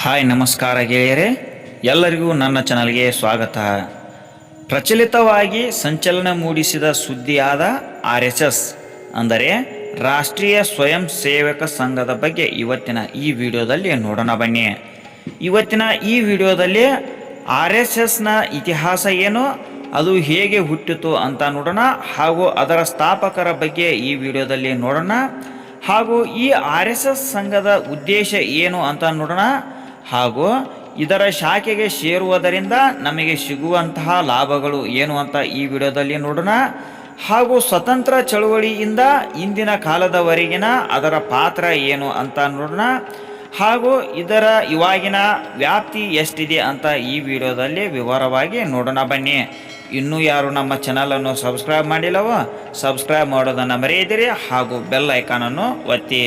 Hi, ನಮಸ್ಕಾರ ಗೆಳೆಯರೇ. ಎಲ್ಲರಿಗೂ ನನ್ನ ಚಾನಲ್ಗೆ ಸ್ವಾಗತ. ಪ್ರಚಲಿತವಾಗಿ ಸಂಚಲನ ಮೂಡಿಸಿದ ಸುದ್ದಿಯಾದ ಆರ್ ಎಸ್ ಎಸ್ ಅಂದರೆ ರಾಷ್ಟ್ರೀಯ ಸ್ವಯಂ ಸೇವಕ ಸಂಘದ ಬಗ್ಗೆ ಇವತ್ತಿನ ಈ ವಿಡಿಯೋದಲ್ಲಿ ನೋಡೋಣ ಬನ್ನಿ. ಇವತ್ತಿನ ಈ ವಿಡಿಯೋದಲ್ಲಿ ಆರ್ ಎಸ್ ಎಸ್ನ ಇತಿಹಾಸ ಏನು, ಅದು ಹೇಗೆ ಹುಟ್ಟಿತು ಅಂತ ನೋಡೋಣ ಹಾಗೂ ಅದರ ಸ್ಥಾಪಕರ ಬಗ್ಗೆ ಈ ವಿಡಿಯೋದಲ್ಲಿ ನೋಡೋಣ. ಹಾಗೂ ಈ ಆರ್ ಎಸ್ ಎಸ್ ಸಂಘದ ಉದ್ದೇಶ ಏನು ಅಂತ ನೋಡೋಣ. ಹಾಗೂ ಇದರ ಶಾಖೆಗೆ ಸೇರುವುದರಿಂದ ನಮಗೆ ಸಿಗುವಂತಹ ಲಾಭಗಳು ಏನು ಅಂತ ಈ ವಿಡಿಯೋದಲ್ಲಿ ನೋಡೋಣ. ಹಾಗೂ ಸ್ವತಂತ್ರ ಚಳುವಳಿಯಿಂದ ಇಂದಿನ ಕಾಲದವರೆಗಿನ ಅದರ ಪಾತ್ರ ಏನು ಅಂತ ನೋಡೋಣ. ಹಾಗೂ ಇದರ ಇವಾಗಿನ ವ್ಯಾಪ್ತಿ ಎಷ್ಟಿದೆ ಅಂತ ಈ ವಿಡಿಯೋದಲ್ಲಿ ವಿವರವಾಗಿ ನೋಡೋಣ ಬನ್ನಿ. ಇನ್ನೂ ಯಾರು ನಮ್ಮ ಚಾನಲನ್ನು ಸಬ್ಸ್ಕ್ರೈಬ್ ಮಾಡಿಲ್ಲವೋ ಸಬ್ಸ್ಕ್ರೈಬ್ ಮಾಡೋದನ್ನು ಮರೆಯದಿರಿ ಹಾಗೂ ಬೆಲ್ ಐಕಾನನ್ನು ಒತ್ತಿ.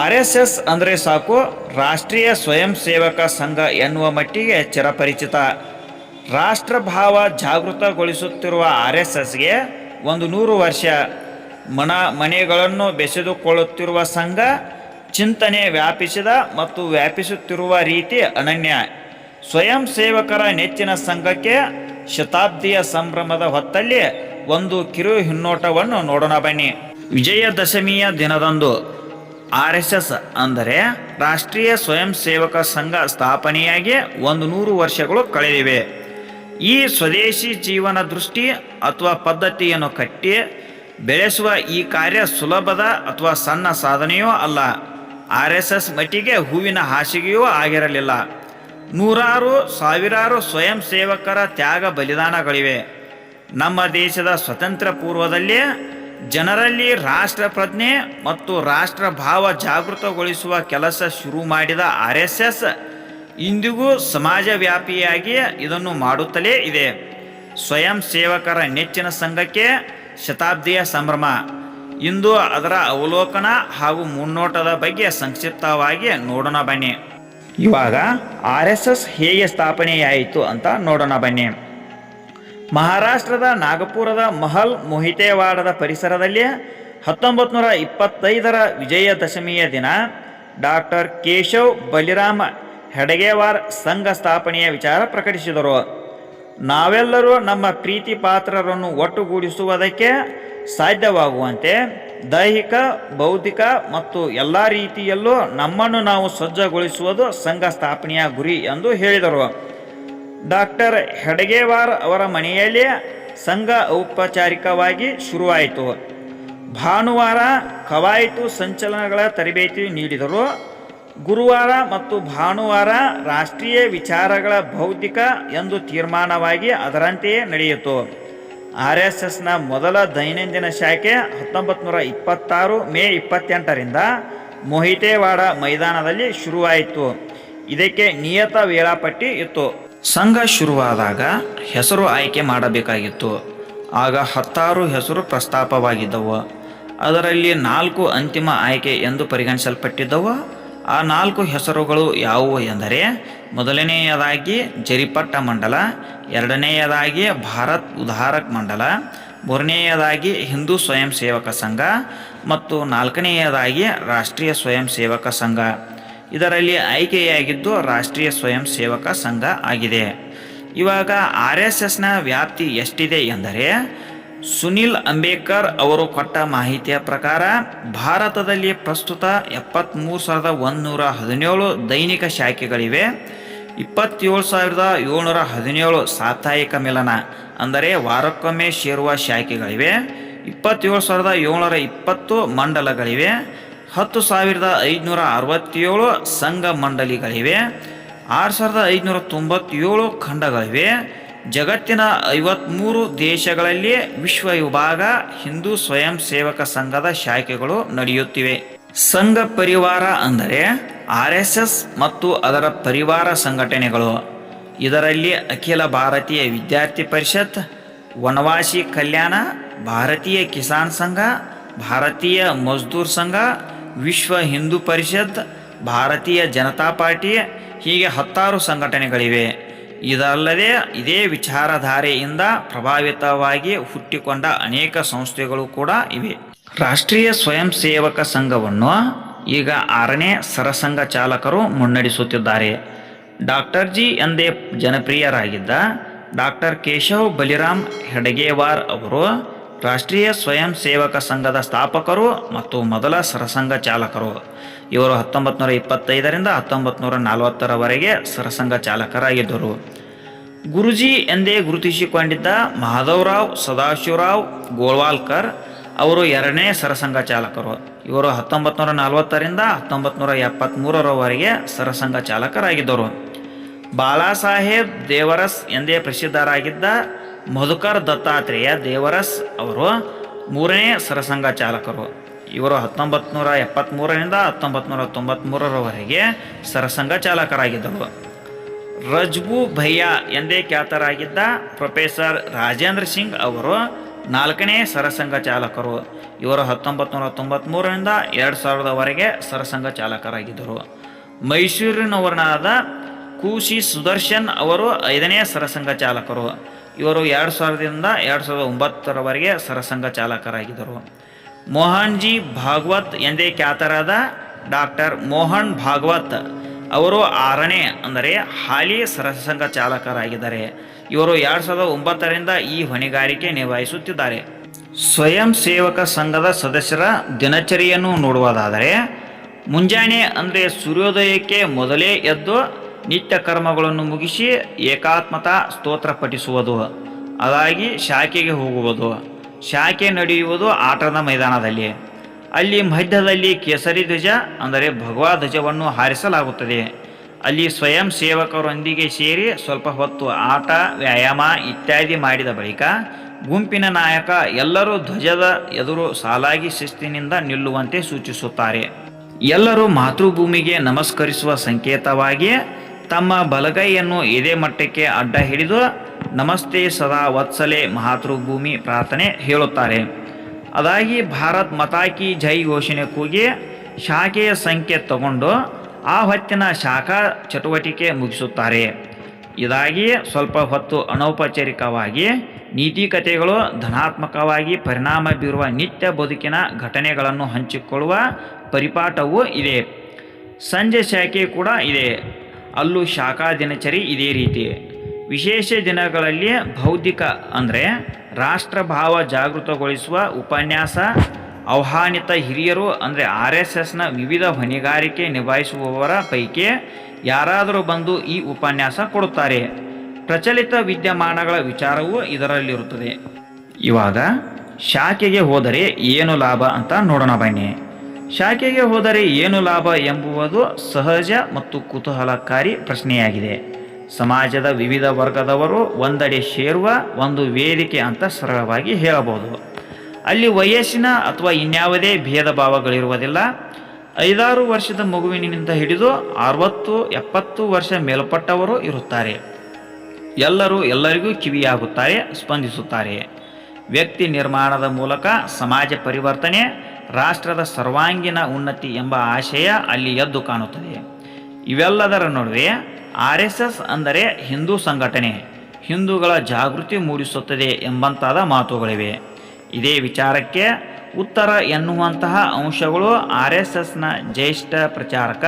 ಆರ್ ಎಸ್ ಎಸ್ ಅಂದರೆ ಸಾಕು ರಾಷ್ಟ್ರೀಯ ಸ್ವಯಂ ಸೇವಕ ಸಂಘ ಎನ್ನುವ ಮಟ್ಟಿಗೆ ಚಿರಪರಿಚಿತ. ರಾಷ್ಟ್ರಭಾವ ಜಾಗೃತಗೊಳಿಸುತ್ತಿರುವ ಆರ್ ಎಸ್ ಎಸ್ಗೆ ಒಂದು ನೂರು ವರ್ಷ. ಮನ ಮನೆಗಳನ್ನು ಬೆಸೆದುಕೊಳ್ಳುತ್ತಿರುವ ಸಂಘ ಚಿಂತನೆ ವ್ಯಾಪಿಸಿದ ಮತ್ತು ವ್ಯಾಪಿಸುತ್ತಿರುವ ರೀತಿ ಅನನ್ಯ. ಸ್ವಯಂ ಸೇವಕರ ನೆಚ್ಚಿನ ಸಂಘಕ್ಕೆ ಶತಾಬ್ದಿಯ ಸಂಭ್ರಮದ ಹೊತ್ತಲ್ಲಿ ಒಂದು ಕಿರು ಹಿನ್ನೋಟವನ್ನು ನೋಡೋಣ ಬನ್ನಿ. ವಿಜಯದಶಮಿಯ ದಿನದಂದು ಆರ್ ಎಸ್ ಎಸ್ ಅಂದರೆ ರಾಷ್ಟ್ರೀಯ ಸ್ವಯಂ ಸೇವಕ ಸಂಘ ಸ್ಥಾಪನೆಯಾಗಿ ಒಂದು ನೂರು ವರ್ಷಗಳು ಕಳೆದಿವೆ. ಈ ಸ್ವದೇಶಿ ಜೀವನ ದೃಷ್ಟಿ ಅಥವಾ ಪದ್ಧತಿಯನ್ನು ಕಟ್ಟಿ ಬೆಳೆಸುವ ಈ ಕಾರ್ಯ ಸುಲಭದ ಅಥವಾ ಸಣ್ಣ ಸಾಧನೆಯೂ ಅಲ್ಲ. ಆರ್ ಎಸ್ ಎಸ್ ಮಟ್ಟಿಗೆ ಹೂವಿನ ಹಾಸಿಗೆಯೂ ಆಗಿರಲಿಲ್ಲ. ನೂರಾರು ಸಾವಿರಾರು ಸ್ವಯಂ ಸೇವಕರ ತ್ಯಾಗ ಬಲಿದಾನಗಳಿವೆ. ನಮ್ಮ ದೇಶದ ಸ್ವತಂತ್ರ ಪೂರ್ವದಲ್ಲಿ ಜನರಲ್ಲಿ ರಾಷ್ಟ್ರ ಪ್ರಜ್ಞೆ ಮತ್ತು ರಾಷ್ಟ್ರ ಭಾವ ಜಾಗೃತಗೊಳಿಸುವ ಕೆಲಸ ಶುರು ಮಾಡಿದ ಆರ್ ಎಸ್ ಎಸ್ ಇಂದಿಗೂ ಸಮಾಜ ವ್ಯಾಪಿಯಾಗಿ ಇದನ್ನು ಮಾಡುತ್ತಲೇ ಇದೆ. ಸ್ವಯಂ ಸೇವಕರ ನೆಚ್ಚಿನ ಸಂಘಕ್ಕೆ ಶತಾಬ್ದಿಯ ಸಂಭ್ರಮ. ಇಂದು ಅದರ ಅವಲೋಕನ ಹಾಗೂ ಮುನ್ನೋಟದ ಬಗ್ಗೆ ಸಂಕ್ಷಿಪ್ತವಾಗಿ ನೋಡೋಣ ಬನ್ನಿ. ಇವಾಗ ಆರ್ ಎಸ್ ಎಸ್ ಹೇಗೆ ಸ್ಥಾಪನೆಯಾಯಿತು ಅಂತ ನೋಡೋಣ ಬನ್ನಿ. ಮಹಾರಾಷ್ಟ್ರದ ನಾಗಪುರದ ಮಹಲ್ ಮೊಹಿತೇವಾಡದ ಪರಿಸರದಲ್ಲಿ ಹತ್ತೊಂಬತ್ತು ನೂರ ಇಪ್ಪತ್ತೈದರ ವಿಜಯದಶಮಿಯ ದಿನ ಡಾಕ್ಟರ್ ಕೇಶವ್ ಬಲಿರಾಮ ಹೆಡಗೇವಾರ್ ಸಂಘ ಸ್ಥಾಪನೆಯ ವಿಚಾರ ಪ್ರಕಟಿಸಿದರು. ನಾವೆಲ್ಲರೂ ನಮ್ಮ ಪ್ರೀತಿ ಪಾತ್ರರನ್ನು ಒಟ್ಟುಗೂಡಿಸುವುದಕ್ಕೆ ಸಾಧ್ಯವಾಗುವಂತೆ ದೈಹಿಕ, ಬೌದ್ಧಿಕ ಮತ್ತು ಎಲ್ಲ ರೀತಿಯಲ್ಲೂ ನಮ್ಮನ್ನು ನಾವು ಸಜ್ಜಗೊಳಿಸುವುದು ಸಂಘ ಸ್ಥಾಪನೆಯ ಗುರಿ ಎಂದು ಹೇಳಿದರು. ಡಾಕ್ಟರ್ ಹೆಡಗೇವಾರ್ ಅವರ ಮನೆಯಲ್ಲಿ ಸಂಘ ಔಪಚಾರಿಕವಾಗಿ ಶುರುವಾಯಿತು. ಭಾನುವಾರ ಕವಾಯಿತು ಸಂಚಲನಗಳ ತರಬೇತಿ ನೀಡಿದರು. ಗುರುವಾರ ಮತ್ತು ಭಾನುವಾರ ರಾಷ್ಟ್ರೀಯ ವಿಚಾರಗಳ ಭೌತಿಕ ಎಂದು ತೀರ್ಮಾನವಾಗಿ ಅದರಂತೆಯೇ ನಡೆಯಿತು. ಆರ್ ಎಸ್ ಎಸ್ನ ಮೊದಲ ದೈನಂದಿನ ಶಾಖೆ ಹತ್ತೊಂಬತ್ತು ನೂರ ಇಪ್ಪತ್ತಾರು ಮೇ ಇಪ್ಪತ್ತೆಂಟರಿಂದ ಮೊಹಿತೇವಾಡ ಮೈದಾನದಲ್ಲಿ ಶುರುವಾಯಿತು. ಇದಕ್ಕೆ ನಿಯತ ವೇಳಾಪಟ್ಟಿ ಇತ್ತು. ಸಂಘ ಶುರುವಾದಾಗ ಹೆಸರು ಆಯ್ಕೆ ಮಾಡಬೇಕಾಗಿತ್ತು. ಆಗ ಹತ್ತಾರು ಹೆಸರು ಪ್ರಸ್ತಾಪವಾಗಿದ್ದವು. ಅದರಲ್ಲಿ ನಾಲ್ಕು ಅಂತಿಮ ಆಯ್ಕೆ ಎಂದು ಪರಿಗಣಿಸಲ್ಪಟ್ಟಿದ್ದವು. ಆ ನಾಲ್ಕು ಹೆಸರುಗಳು ಯಾವುವು ಎಂದರೆ ಮೊದಲನೆಯದಾಗಿ ಜರಿಪಟ್ಟ ಮಂಡಲ, ಎರಡನೆಯದಾಗಿ ಭಾರತ್ ಉದಾರಕ್ ಮಂಡಲ, ಮೂರನೆಯದಾಗಿ ಹಿಂದೂ ಸ್ವಯಂ ಸೇವಕ ಸಂಘ ಮತ್ತು ನಾಲ್ಕನೆಯದಾಗಿ ರಾಷ್ಟ್ರೀಯ ಸ್ವಯಂ ಸೇವಕ ಸಂಘ. ಇದರಲ್ಲಿ ಆಯ್ಕೆಯಾಗಿದ್ದು ರಾಷ್ಟ್ರೀಯ ಸ್ವಯಂ ಸೇವಕ ಸಂಘ ಆಗಿದೆ. ಇವಾಗ ಆರ್ ಎಸ್ ಎಸ್ನ ವ್ಯಾಪ್ತಿ ಎಷ್ಟಿದೆ ಎಂದರೆ ಸುನಿಲ್ ಅಂಬೇಕರ್ ಅವರು ಕೊಟ್ಟ ಮಾಹಿತಿಯ ಪ್ರಕಾರ ಭಾರತದಲ್ಲಿ ಪ್ರಸ್ತುತ ಎಪ್ಪತ್ತ್ಮೂರು ಸಾವಿರದ ಒಂದುನೂರ ಹದಿನೇಳು ದೈನಿಕ ಶಾಖೆಗಳಿವೆ. ಇಪ್ಪತ್ತೇಳು ಸಾವಿರದ ಏಳ್ನೂರ ಹದಿನೇಳು ಸಾಪ್ತಾಹಿಕ ಮಿಲನ ಅಂದರೆ ವಾರಕ್ಕೊಮ್ಮೆ ಸೇರುವ ಶಾಖೆಗಳಿವೆ. ಇಪ್ಪತ್ತೇಳು ಸಾವಿರದ ಏಳ್ನೂರ ಇಪ್ಪತ್ತು ಮಂಡಲಗಳಿವೆ. ಹತ್ತು ಸಾವಿರದ ಐದುನೂರ ಅರವತ್ತೇಳು ಸಂಘ ಮಂಡಳಿಗಳಿವೆ ಆರು ಸಾವಿರದ ಐದುನೂರ ತೊಂಬತ್ತೇಳು ಖಂಡಗಳಿವೆ. ಜಗತ್ತಿನ ಐವತ್ತ್ಮೂರು ದೇಶಗಳಲ್ಲಿ ವಿಶ್ವ ವಿಭಾಗ ಹಿಂದೂ ಸ್ವಯಂ ಸೇವಕ ಸಂಘದ ಶಾಖೆಗಳು ನಡೆಯುತ್ತಿವೆ. ಸಂಘ ಪರಿವಾರ ಅಂದರೆ ಆರ್ ಎಸ್ ಎಸ್ ಮತ್ತು ಅದರ ಪರಿವಾರ ಸಂಘಟನೆಗಳು. ಇದರಲ್ಲಿ ಅಖಿಲ ಭಾರತೀಯ ವಿದ್ಯಾರ್ಥಿ ಪರಿಷತ್, ವನವಾಸಿ ಕಲ್ಯಾಣ, ಭಾರತೀಯ ಕಿಸಾನ್ ಸಂಘ, ಭಾರತೀಯ ಮಜ್ದೂರ್ ಸಂಘ, ವಿಶ್ವ ಹಿಂದೂ ಪರಿಷತ್, ಭಾರತೀಯ ಜನತಾ ಪಾರ್ಟಿ ಹೀಗೆ ಹತ್ತಾರು ಸಂಘಟನೆಗಳಿವೆ. ಇದಲ್ಲದೆ ಇದೇ ವಿಚಾರಧಾರೆಯಿಂದ ಪ್ರಭಾವಿತವಾಗಿ ಹುಟ್ಟಿಕೊಂಡ ಅನೇಕ ಸಂಸ್ಥೆಗಳು ಕೂಡ ಇವೆ. ರಾಷ್ಟ್ರೀಯ ಸ್ವಯಂ ಸೇವಕ ಸಂಘವನ್ನು ಈಗ ಆರನೇ ಸರಸಂಘ ಚಾಲಕರು ಮುನ್ನಡೆಸುತ್ತಿದ್ದಾರೆ. ಡಾಕ್ಟರ್ ಜಿ ಎಂದೇ ಜನಪ್ರಿಯರಾಗಿದ್ದ ಡಾಕ್ಟರ್ ಕೇಶವ್ ಬಲಿರಾಮ್ ಹೆಡಗೇವಾರ್ ಅವರು ರಾಷ್ಟ್ರೀಯ ಸ್ವಯಂ ಸೇವಕ ಸಂಘದ ಸ್ಥಾಪಕರು ಮತ್ತು ಮೊದಲ ಸರಸಂಘ ಚಾಲಕರು. ಇವರು ಹತ್ತೊಂಬತ್ತು ನೂರ ಇಪ್ಪತ್ತೈದರಿಂದ ಹತ್ತೊಂಬತ್ತು ನೂರ ನಲವತ್ತರವರೆಗೆ ಸರಸಂಘ ಚಾಲಕರಾಗಿದ್ದರು. ಗುರುಜಿ ಎಂದೇ ಗುರುತಿಸಿಕೊಂಡಿದ್ದ ಮಾಧವರಾವ್, ಸದಾಶಿವರಾವ್, ಗೋಳ್ವಾಲ್ಕರ್ ಅವರು ಎರಡನೇ ಸರಸಂಘ ಚಾಲಕರು. ಇವರು ಹತ್ತೊಂಬತ್ತು ನೂರ ನಲವತ್ತರಿಂದ ಹತ್ತೊಂಬತ್ತು ನೂರ ಎಪ್ಪತ್ತ್ಮೂರರವರೆಗೆ ಸರಸಂಘ ಚಾಲಕರಾಗಿದ್ದರು. ಬಾಳಾಸಾಹೇಬ್ ದೇವರಸ್ ಎಂದೇ ಪ್ರಸಿದ್ಧರಾಗಿದ್ದ ಮಧುಕರ್ ದತ್ತಾತ್ರೇಯ ದೇವರಸ್ ಅವರು ಮೂರನೇ ಸರಸಂಘ ಚಾಲಕರು. ಇವರು ಹತ್ತೊಂಬತ್ತು ನೂರ ಎಪ್ಪತ್ತ್ಮೂರರಿಂದ ಹತ್ತೊಂಬತ್ತು ನೂರ ತೊಂಬತ್ತ್ಮೂರರವರೆಗೆ ಸರಸಂಘ ಚಾಲಕರಾಗಿದ್ದರು. ರಜ್ಬು ಭಯ್ಯ ಎಂದೇ ಖ್ಯಾತರಾಗಿದ್ದ ಪ್ರೊಫೆಸರ್ ರಾಜೇಂದ್ರ ಸಿಂಗ್ ಅವರು ನಾಲ್ಕನೇ ಸರಸಂಘ ಚಾಲಕರು. ಇವರು ಹತ್ತೊಂಬತ್ತು ನೂರ ತೊಂಬತ್ತ್ಮೂರರಿಂದ ಎರಡು ಸಾವಿರದವರೆಗೆ ಸರಸಂಘ ಚಾಲಕರಾಗಿದ್ದರು. ಮೈಸೂರಿನವರನಾದ ಕೂಶಿ ಸುದರ್ಶನ್ ಅವರು ಐದನೇ ಸರಸಂಘ ಚಾಲಕರು. ಇವರು ಎರಡು ಸಾವಿರದಿಂದ ಎರಡು ಸಾವಿರದ ಒಂಬತ್ತರವರೆಗೆ ಸರಸಂಘ ಚಾಲಕರಾಗಿದ್ದರು. ಮೋಹನ್ಜಿ ಭಾಗವತ್ ಎಂದೇ ಖ್ಯಾತರಾದ ಡಾಕ್ಟರ್ ಮೋಹನ್ ಭಾಗವತ್ ಅವರು ಆರನೇ, ಅಂದರೆ ಹಾಲಿ ಸರಸಂಘ ಚಾಲಕರಾಗಿದ್ದಾರೆ. ಇವರು ಎರಡು ಸಾವಿರದ ಒಂಬತ್ತರಿಂದ ಈ ಹೊಣೆಗಾರಿಕೆ ನಿಭಾಯಿಸುತ್ತಿದ್ದಾರೆ. ಸ್ವಯಂ ಸೇವಕ ಸಂಘದ ಸದಸ್ಯರ ದಿನಚರಿಯನ್ನು ನೋಡುವುದಾದರೆ, ಮುಂಜಾನೆ ಅಂದರೆ ಸೂರ್ಯೋದಯಕ್ಕೆ ಮೊದಲೇ ಎದ್ದು ನಿತ್ಯ ಕರ್ಮಗಳನ್ನು ಮುಗಿಸಿ ಏಕಾತ್ಮತಾ ಸ್ತೋತ್ರ ಪಠಿಸುವುದು ಅದಾಗಿ ಶಾಖೆಗೆ ಹೋಗುವುದು. ಶಾಖೆ ನಡೆಯುವುದು ಆಟದ ಮೈದಾನದಲ್ಲಿ. ಅಲ್ಲಿ ಮಧ್ಯದಲ್ಲಿ ಕೇಸರಿ ಧ್ವಜ, ಅಂದರೆ ಭಗವಾ ಧ್ವಜವನ್ನು ಹಾರಿಸಲಾಗುತ್ತದೆ. ಅಲ್ಲಿ ಸ್ವಯಂ ಸೇವಕರೊಂದಿಗೆ ಸೇರಿ ಸ್ವಲ್ಪ ಹೊತ್ತು ಆಟ, ವ್ಯಾಯಾಮ ಇತ್ಯಾದಿ ಮಾಡಿದ ಬಳಿಕ ಗುಂಪಿನ ನಾಯಕ ಎಲ್ಲರೂ ಧ್ವಜದ ಎದುರು ಸಾಲಾಗಿ ಶಿಸ್ತಿನಿಂದ ನಿಲ್ಲುವಂತೆ ಸೂಚಿಸುತ್ತಾರೆ. ಎಲ್ಲರೂ ಮಾತೃಭೂಮಿಗೆ ನಮಸ್ಕರಿಸುವ ಸಂಕೇತವಾಗಿ ತಮ್ಮ ಬಲಗೈಯನ್ನು ಇದೇ ಮಟ್ಟಕ್ಕೆ ಅಡ್ಡ ಹಿಡಿದು ನಮಸ್ತೆ ಸದಾ ವತ್ಸಲೆ ಮಾತೃಭೂಮಿ ಪ್ರಾರ್ಥನೆ ಹೇಳುತ್ತಾರೆ. ಅದಾಗಿ ಭಾರತ್ ಮತಾಕಿ ಜೈ ಘೋಷಣೆ ಕೂಗಿ ಶಾಖೆಯ ಸಂಖ್ಯೆ ತಗೊಂಡು ಆ ಹೊತ್ತಿನ ಶಾಖಾ ಚಟುವಟಿಕೆ ಮುಗಿಸುತ್ತಾರೆ. ಇದಾಗಿ ಸ್ವಲ್ಪ ಹೊತ್ತು ಅನೌಪಚಾರಿಕವಾಗಿ ನೀತಿ ಕಥೆಗಳು ಧನಾತ್ಮಕವಾಗಿ ಪರಿಣಾಮ ಬೀರುವ ನಿತ್ಯ ಬದುಕಿನ ಘಟನೆಗಳನ್ನು ಹಂಚಿಕೊಳ್ಳುವ ಪರಿಪಾಠವೂ ಇದೆ. ಸಂಜೆ ಶಾಖೆ ಕೂಡ ಇದೆ. ಅಲ್ಲೂ ಶಾಖಾ ದಿನಚರಿ ಇದೇ ರೀತಿ. ವಿಶೇಷ ದಿನಗಳಲ್ಲಿ ಬೌದ್ಧಿಕ ಅಂದರೆ ರಾಷ್ಟ್ರಭಾವ ಜಾಗೃತಗೊಳಿಸುವ ಉಪನ್ಯಾಸ, ಆಹ್ವಾನಿತ ಹಿರಿಯರು ಅಂದರೆ ಆರ್ ಎಸ್ ಎಸ್ನ ವಿವಿಧ ಹೊಣೆಗಾರಿಕೆ ನಿಭಾಯಿಸುವವರ ಪೈಕಿ ಯಾರಾದರೂ ಬಂದು ಈ ಉಪನ್ಯಾಸ ಕೊಡುತ್ತಾರೆ. ಪ್ರಚಲಿತ ವಿದ್ಯಮಾನಗಳ ವಿಚಾರವೂ ಇದರಲ್ಲಿರುತ್ತದೆ. ಇವಾಗ ಶಾಖೆಗೆ ಹೋದರೆ ಏನು ಲಾಭ ಅಂತ ನೋಡೋಣ ಬನ್ನಿ. ಶಾಖೆಗೆ ಹೋದರೆ ಏನು ಲಾಭ ಎಂಬುವುದು ಸಹಜ ಮತ್ತು ಕುತೂಹಲಕಾರಿ ಪ್ರಶ್ನೆಯಾಗಿದೆ. ಸಮಾಜದ ವಿವಿಧ ವರ್ಗದವರು ಒಂದೆಡೆ ಸೇರುವ ಒಂದು ವೇದಿಕೆ ಅಂತ ಸರಳವಾಗಿ ಹೇಳಬಹುದು. ಅಲ್ಲಿ ವಯಸ್ಸಿನ ಅಥವಾ ಇನ್ಯಾವುದೇ ಭೇದ ಭಾವಗಳಿರುವುದಿಲ್ಲ. ಐದಾರು ವರ್ಷದ ಮಗುವಿನಿಂದ ಹಿಡಿದು ಅರವತ್ತು, ಎಪ್ಪತ್ತು ವರ್ಷ ಮೇಲ್ಪಟ್ಟವರು ಇರುತ್ತಾರೆ. ಎಲ್ಲರೂ ಎಲ್ಲರಿಗೂ ಕಿವಿಯಾಗುತ್ತಾರೆ, ಸ್ಪಂದಿಸುತ್ತಾರೆ. ವ್ಯಕ್ತಿ ನಿರ್ಮಾಣದ ಮೂಲಕ ಸಮಾಜ ಪರಿವರ್ತನೆ ರಾಷ್ಟ್ರದ ಸರ್ವಾಂಗೀಣ ಉನ್ನತಿ ಎಂಬ ಆಶಯ ಅಲ್ಲಿ ಎದ್ದು ಕಾಣುತ್ತದೆ. ಇವೆಲ್ಲದರ ನಡುವೆ ಆರ್ ಎಸ್ ಎಸ್ ಅಂದರೆ ಹಿಂದೂ ಸಂಘಟನೆ, ಹಿಂದೂಗಳ ಜಾಗೃತಿ ಮೂಡಿಸುತ್ತದೆ ಎಂಬಂತಾದ ಮಾತುಗಳಿವೆ. ಇದೇ ವಿಚಾರಕ್ಕೆ ಉತ್ತರ ಎನ್ನುವಂತಹ ಅಂಶಗಳು ಆರ್ ಎಸ್ ಎಸ್ನ ಜ್ಯೇಷ್ಠ ಪ್ರಚಾರಕ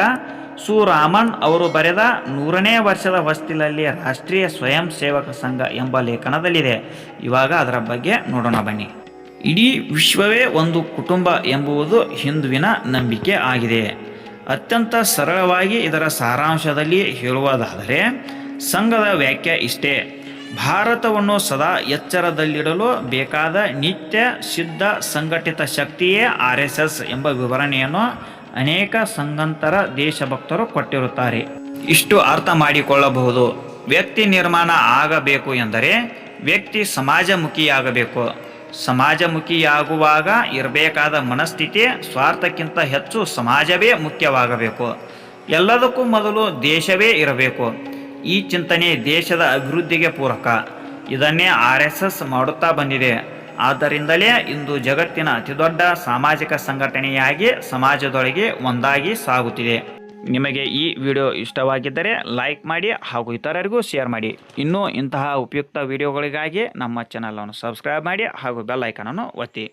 ಸುರಾಮನ್ ಅವರು ಬರೆದ ನೂರನೇ ವರ್ಷದ ಹೊಸ್ತಿಲಲ್ಲಿ ರಾಷ್ಟ್ರೀಯ ಸ್ವಯಂ ಸೇವಕ ಸಂಘ ಎಂಬ ಲೇಖನದಲ್ಲಿದೆ. ಇವಾಗ ಅದರ ಬಗ್ಗೆ ನೋಡೋಣ ಬನ್ನಿ. ಇಡೀ ವಿಶ್ವವೇ ಒಂದು ಕುಟುಂಬ ಎಂಬುವುದು ಹಿಂದುವಿನ ನಂಬಿಕೆ ಆಗಿದೆ. ಅತ್ಯಂತ ಸರಳವಾಗಿ ಇದರ ಸಾರಾಂಶದಲ್ಲಿ ಹೇಳುವುದಾದರೆ, ಸಂಘದ ವ್ಯಾಖ್ಯೆ ಇಷ್ಟೇ. ಭಾರತವನ್ನು ಸದಾ ಎಚ್ಚರದಲ್ಲಿಡಲು ಬೇಕಾದ ನಿತ್ಯ ಸಿದ್ಧ ಸಂಘಟಿತ ಶಕ್ತಿಯೇ ಆರ್ ಎಸ್ ಎಸ್ ಎಂಬ ವಿವರಣೆಯನ್ನು ಅನೇಕ ಸಂಘಂತರ ದೇಶಭಕ್ತರು ಕೊಟ್ಟಿರುತ್ತಾರೆ. ಇಷ್ಟು ಅರ್ಥ ಮಾಡಿಕೊಳ್ಳಬಹುದು. ವ್ಯಕ್ತಿ ನಿರ್ಮಾಣ ಆಗಬೇಕು ಎಂದರೆ ವ್ಯಕ್ತಿ ಸಮಾಜಮುಖಿಯಾಗಬೇಕು. ಸಮಾಜಮುಖಿಯಾಗುವಾಗ ಇರಬೇಕಾದ ಮನಸ್ಥಿತಿ ಸ್ವಾರ್ಥಕ್ಕಿಂತ ಹೆಚ್ಚು ಸಮಾಜವೇ ಮುಖ್ಯವಾಗಬೇಕು. ಎಲ್ಲದಕ್ಕೂ ಮೊದಲು ದೇಶವೇ ಇರಬೇಕು. ಈ ಚಿಂತನೆ ದೇಶದ ಅಭಿವೃದ್ಧಿಗೆ ಪೂರಕ. ಇದನ್ನೇ ಆರ್ ಎಸ್ ಮಾಡುತ್ತಾ ಬಂದಿದೆ. ಆದ್ದರಿಂದಲೇ ಇಂದು ಜಗತ್ತಿನ ಅತಿದೊಡ್ಡ ಸಾಮಾಜಿಕ ಸಂಘಟನೆಯಾಗಿ ಸಮಾಜದೊಳಗೆ ಒಂದಾಗಿ ಸಾಗುತ್ತಿದೆ. ನಿಮಗೆ ಈ ವಿಡಿಯೋ ಇಷ್ಟವಾಗಿದ್ದರೆ ಲೈಕ್ ಮಾಡಿ ಹಾಗೂ ಇತರರಿಗೂ ಶೇರ್ ಮಾಡಿ. ಇನ್ನೂ ಇಂತಹ ಉಪಯುಕ್ತ ವಿಡಿಯೋಗಳಿಗಾಗಿ ನಮ್ಮ ಚಾನಲನ್ನು ಸಬ್ಸ್ಕ್ರೈಬ್ ಮಾಡಿ ಹಾಗೂ ಬೆಲ್ ಐಕನನ್ನು ಒತ್ತಿ.